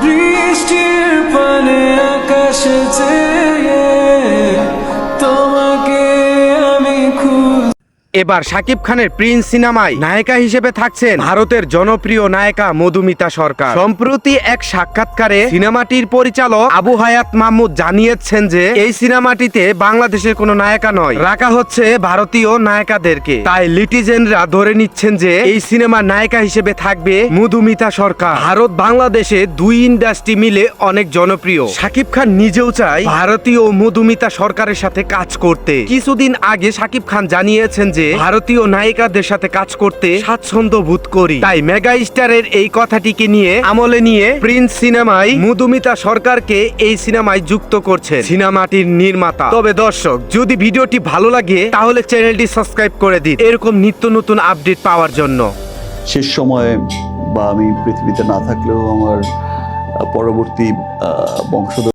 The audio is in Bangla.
বৃষ্টির এবার শাকিব খানের প্রিন্স সিনেমায় নায়িকা হিসেবে থাকছেন ভারতের জনপ্রিয় নায়িকা মধুমিতা সরকার। সম্প্রতি এক সাক্ষাৎকারে সিনেমাটির পরিচালক আবু হায়াত মাহমুদ জানিয়েছেন যে, এই সিনেমাটিতে বাংলাদেশের কোনো নায়িকা নয়, রাখা হচ্ছে ভারতীয় নায়িকাদেরকে। তাই লিটিজেনরা ধরে নিচ্ছেন যে, এই সিনেমার নায়িকা হিসেবে থাকবে মধুমিতা সরকার। ভারত বাংলাদেশে দুই ইন্ডাস্ট্রি মিলে অনেক জনপ্রিয়। শাকিব খান নিজেও চায় ভারতীয় মধুমিতা সরকারের সাথে কাজ করতে। কিছুদিন আগে শাকিব খান জানিয়েছেন যে ভারতীয় নায়িকাদের সাথে কাজ করতে স্বাচ্ছন্দ্য বোধ করি। তাই মেগা স্টারের এই কথাটিকে নিয়ে আমলে নিয়ে প্রিন্স সিনেমায় মধুমিতা সরকারকে এই সিনেমায় যুক্ত করছে সিনেমাটির নির্মাতা। তবে দর্শক যদি ভিডিওটি ভালো লাগে তাহলে চ্যানেলটি সাবস্ক্রাইব করে দিন। এরকম নিত্য নতুন আপডেট পাওয়ার জন্য। শেষ সময়ে বা আমি পৃথিবীতে না থাকলেও আমার পরবর্তী আহ, বংশধর